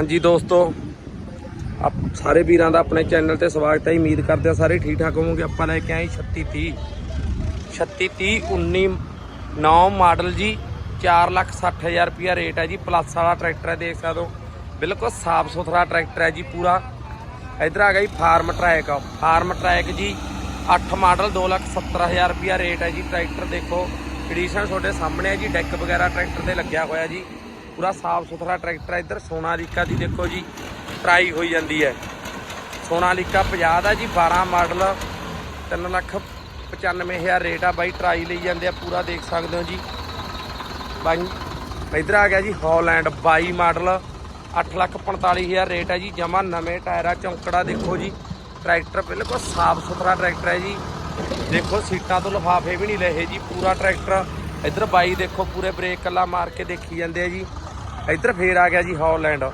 ਹਾਂਜੀ ਦੋਸਤੋ, ਆਪ ਸਾਰੇ ਵੀਰਾਂ ਦਾ ਆਪਣੇ ਚੈਨਲ ਤੇ ਸਵਾਗਤ ਹੈ। ਉਮੀਦ ਕਰਦੇ ਆ ਸਾਰੇ ਠੀਕ ਠਾਕ ਹੋਵੋਗੇ। ਆਪਾਂ ਲੈ ਕੇ ਆਏ 3630 3630 19 9 ਮਾਡਲ ਜੀ 460000 ਰੁਪਿਆ ਰੇਟ ਹੈ ਜੀ। ਪਲੱਸ ਵਾਲਾ ਟਰੈਕਟਰ ਹੈ, ਦੇਖ ਸਕਦੇ ਹੋ। ਬਿਲਕੁਲ ਸਾਫ਼ ਸੁਥਰਾ ਟਰੈਕਟਰ ਹੈ ਜੀ ਪੂਰਾ। ਇਧਰ ਆ ਗਿਆ ਜੀ ਫਾਰਮ ਟਰੈਕ। ਫਾਰਮ ਟਰੈਕ ਜੀ 8 ਮਾਡਲ 270000 ਰੁਪਿਆ ਰੇਟ ਹੈ ਜੀ। ਟਰੈਕਟਰ ਦੇਖੋ ਕੰਡੀਸ਼ਨ ਤੁਹਾਡੇ ਸਾਹਮਣੇ ਹੈ ਜੀ। ਡੈਕ ਵਗੈਰਾ ਟਰੈਕਟਰ ਤੇ ਲੱਗਿਆ ਹੋਇਆ ਜੀ। ਪੂਰਾ ਸਾਫ਼ ਸੁਥਰਾ ਟਰੈਕਟਰ ਹੈ ਇੱਧਰ ਸੋਨਾਲੀਕਾ ਦੀ ਦੇਖੋ ਜੀ, ਟਰਾਈ ਹੋਈ ਜਾਂਦੀ ਹੈ। ਸੋਨਾਲੀਕਾ 50 ਦਾ ਜੀ 12 ਮਾਡਲ 3 ਲੱਖ 95000 ਰੇਟ ਆ ਬਾਈ, ਟਰਾਈ ਲਈ ਜਾਂਦੇ ਆ, ਪੂਰਾ ਦੇਖ ਸਕਦੇ ਹੋ ਜੀ। ਬਾਈ, ਇੱਧਰ ਆ ਗਿਆ ਜੀ, ਹਾਲੈਂਡ 22 ਮਾਡਲ 845000 ਰੇਟ ਹੈ ਜੀ, ਜਮਾ ਨਵੇਂ ਟਾਇਰਾ ਚੌਂਕੜਾ ਦੇਖੋ ਜੀ। ਟਰੈਕਟਰ ਬਿਲਕੁਲ ਸਾਫ਼ ਸੁਥਰਾ ਟਰੈਕਟਰ ਹੈ ਜੀ। ਦੇਖੋ, ਸੀਟਾਂ ਤੋਂ ਲਫਾਫੇ ਵੀ ਨਹੀਂ ਲਏ ਜੀ, ਪੂਰਾ ਟਰੈਕਟਰ। ਇੱਧਰ ਬਾਈ ਦੇਖੋ ਪੂਰੇ ਬ੍ਰੇਕ ਕੱਲਾ ਮਾਰ ਕੇ ਦੇਖੀ ਜਾਂਦੇ ਆ ਜੀ। ਇੱਧਰ ਫੇਰ ਆ ਗਿਆ ਜੀ ਹਾਲੈਂਡ।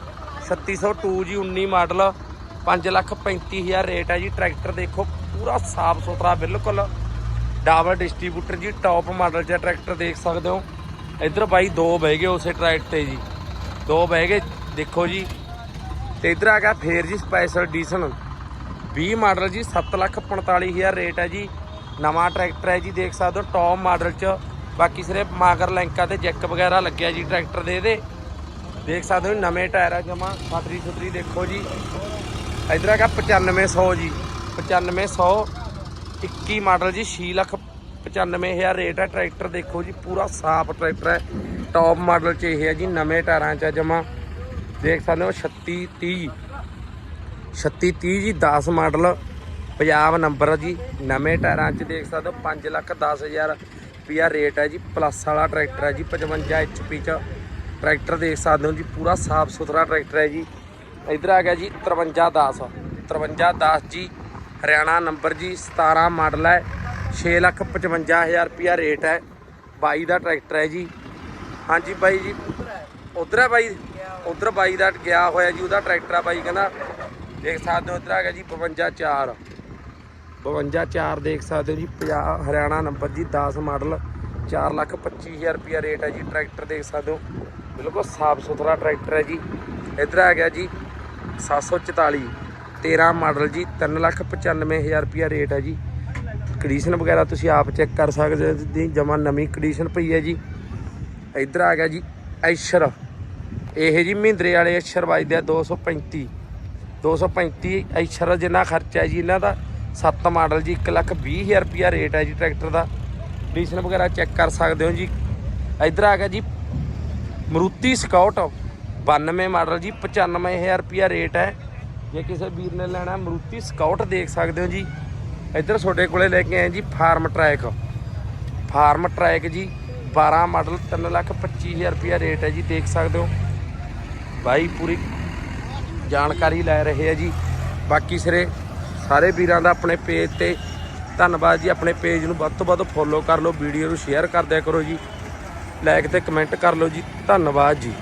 3602 ਜੀ 19 ਮਾਡਲ। 535000 ਰੇਟ ਹੈ ਜੀ। ਟਰੈਕਟਰ ਦੇਖੋ ਪੂਰਾ ਸਾਫ਼ ਸੁਥਰਾ ਬਿਲਕੁਲ। ਡਬਲ ਡਿਸਟ੍ਰੀਬਿਊਟਰ ਜੀ ਟੌਪ ਮਾਡਲ 'ਚ ਟਰੈਕਟਰ ਦੇਖ ਸਕਦੇ ਹੋ। ਇੱਧਰ ਬਾਈ ਦੋ ਬਹਿ ਗਏ ਉਸੇ ਟਰੈਕ ਤੇ ਜੀ। ਦੋ ਬਹਿ ਗਏ, ਦੇਖੋ ਜੀ। ਤੇ ਇੱਧਰ ਆ ਗਿਆ ਫੇਰ ਜੀ ਸਪੈਸ਼ਲ ਐਡੀਸ਼ਨ 20 ਮਾਡਲ ਜੀ 745000 ਰੇਟ ਹੈ ਜੀ। ਨਵਾਂ ਟਰੈਕਟਰ ਹੈ ਜੀ, ਦੇਖ ਸਕਦੇ ਹੋ ਟੌਪ ਮਾਡਲ 'ਚ। ਬਾਕੀ ਸਿਰਫ ਮਾਗਰ ਲੈਂਕਾਂ ਤੇ ਜੈਕ ਵਗੈਰਾ ਲੱਗਿਆ ਜੀ ਟਰੈਕਟਰ ਦੇ ਇਹਦੇ। ਦੇਖ ਸਕਦੇ ਹੋ ਨਵੇਂ ਟਾਇਰ ਆ ਜਮਾ ਸਾਤਰੀ ਸੁਤਰੀ ਦੇਖੋ ਜੀ। ਇਧਰ ਹੈਗਾ 9500 ਜੀ 9500 21 ਮਾਡਲ ਜੀ 6 ਲੱਖ 95000 ਰੇਟ ਹੈ ਟਰੈਕਟਰ, ਦੇਖੋ ਜੀ, ਪੂਰਾ ਸਾਫ਼ ਟਰੈਕਟਰ ਹੈ ਟੌਪ ਮਾਡਲ ਚ ਇਹ ਹੈ ਜੀ, ਨਵੇਂ ਟਾਇਰਾਂ ਚ ਜਮਾ। ਦੇਖ ਸਕਦੇ ਹੋ 36 30 36 30 ਜੀ 10 ਮਾਡਲ ਪੰਜਾਬ ਨੰਬਰ ਜੀ। ਨਵੇਂ ਟਾਇਰਾਂ ਚ ਦੇਖ ਸਕਦੇ ਹੋ 5 ਲੱਖ 10000 ਰੁਪਿਆ ਰੇਟ ਹੈ ਜੀ ਪਲੱਸ ਵਾਲਾ ਟਰੈਕਟਰ ਹੈ ਜੀ 55 HP ਚ ਟਰੈਕਟਰ ਦੇਖ ਸਕਦੇ ਹੋ ਜੀ, ਪੂਰਾ ਸਾਫ਼ ਸੁਥਰਾ ਟਰੈਕਟਰ ਹੈ ਜੀ। ਇਧਰ ਆ ਗਿਆ ਜੀ 5310 5310 ਜੀ, ਹਰਿਆਣਾ ਨੰਬਰ ਜੀ 17 ਮਾਡਲ ਹੈ 655000 ਰੁਪਿਆ ਰੇਟ ਹੈ, ਬਾਈ ਦਾ ਟਰੈਕਟਰ ਹੈ ਜੀ। ਹਾਂਜੀ ਬਾਈ ਜੀ, ਉਧਰ ਹੈ ਬਾਈ, ਉਧਰ ਬਾਈ ਦਾ ਗਿਆ ਹੋਇਆ ਜੀ, ਉਹਦਾ ਟਰੈਕਟਰ ਆ ਬਾਈ ਕਹਿੰਦਾ, ਦੇਖ ਸਕਦੇ ਹੋ, ਇਧਰ ਆ ਗਿਆ ਜੀ 554 554 ਦੇਖ ਸਕਦੇ ਹੋ ਜੀ 50 ਹਰਿਆਣਾ ਨੰਬਰ ਜੀ 10 ਮਾਡਲ 4 ਲੱਖ 25000 ਰੁਪਿਆ ਰੇਟ ਹੈ ਜੀ, ਟਰੈਕਟਰ ਦੇਖ ਸਕਦੇ ਹੋ। ਬਿਲਕੁਲ ਸਾਫ਼ ਸੁਥਰਾ ਟਰੈਕਟਰ ਹੈ ਜੀ। ਇਧਰ ਆ ਗਿਆ ਜੀ 744 13 ਮਾਡਲ ਜੀ 3 ਲੱਖ 95000 ਰੁਪਿਆ ਰੇਟ ਹੈ ਜੀ। ਕੰਡੀਸ਼ਨ ਵਗੈਰਾ ਤੁਸੀਂ ਆਪ ਚੈੱਕ ਕਰ ਸਕਦੇ ਹੋ ਦੀ ਜਮਾ ਨਵੀਂ ਕੰਡੀਸ਼ਨ ਪਈ ਹੈ ਜੀ। ਇਧਰ ਆ ਗਿਆ ਜੀ, ਐਸ਼ਰ। ਇਹ ਜੀ ਮਹਿੰਦਰੇ ਵਾਲੇ ਐਸ਼ਰ ਵੱਜਦੇ ਆ 235 235 ਐਸ਼ਰ ਜਿੰਨਾ ਖਰਚਾ ਹੈ ਜੀ ਇਹਨਾਂ ਦਾ। 7 ਮਾਡਲ ਜੀ 1 ਲੱਖ 20000 ਰੁਪਿਆ ਰੇਟ ਹੈ ਜੀ ਟਰੈਕਟਰ ਦਾ। ਕੰਡੀਸ਼ਨ ਵਗੈਰਾ ਚੈੱਕ ਕਰ ਸਕਦੇ ਹੋ ਜੀ। ਇਧਰ ਆ ਗਿਆ ਜੀ, ਮਰੂਤੀ ਸਕਾਊਟ 92 ਮਾਡਲ ਜੀ 95000 ਰੁਪਿਆ ਰੇਟ ਹੈ। ਜੇ ਕਿਸੇ ਵੀਰ ਨੇ ਲੈਣਾ ਮਰੂਤੀ ਸਕਾਊਟ ਦੇਖ ਸਕਦੇ ਹੋ ਜੀ। ਇੱਧਰ ਤੁਹਾਡੇ ਕੋਲੇ ਲੈ ਕੇ ਆਏ ਜੀ ਫਾਰਮ ਟਰੈਕ। ਫਾਰਮ ਟਰੈਕ ਜੀ 12 ਮਾਡਲ 3 ਲੱਖ 25000 ਰੁਪਿਆ ਰੇਟ ਹੈ ਜੀ, ਦੇਖ ਸਕਦੇ ਹੋ। ਬਾਈ ਪੂਰੀ ਜਾਣਕਾਰੀ ਲੈ ਰਹੇ ਆ ਜੀ। ਬਾਕੀ ਸਿਰੇ ਸਾਰੇ ਵੀਰਾਂ ਦਾ ਆਪਣੇ ਪੇਜ ਤੇ ਧੰਨਵਾਦ ਜੀ। ਆਪਣੇ ਪੇਜ ਨੂੰ ਵੱਧ ਤੋਂ ਵੱਧ ਫੋਲੋ ਕਰ ਲਓ, ਵੀਡੀਓ ਨੂੰ ਸ਼ੇਅਰ ਕਰਦਿਆ ਕਰੋ ਜੀ। ਲਾਈਕ ਤੇ ਕਮੈਂਟ ਕਰ ਲਓ ਜੀ। ਧੰਨਵਾਦ ਜੀ।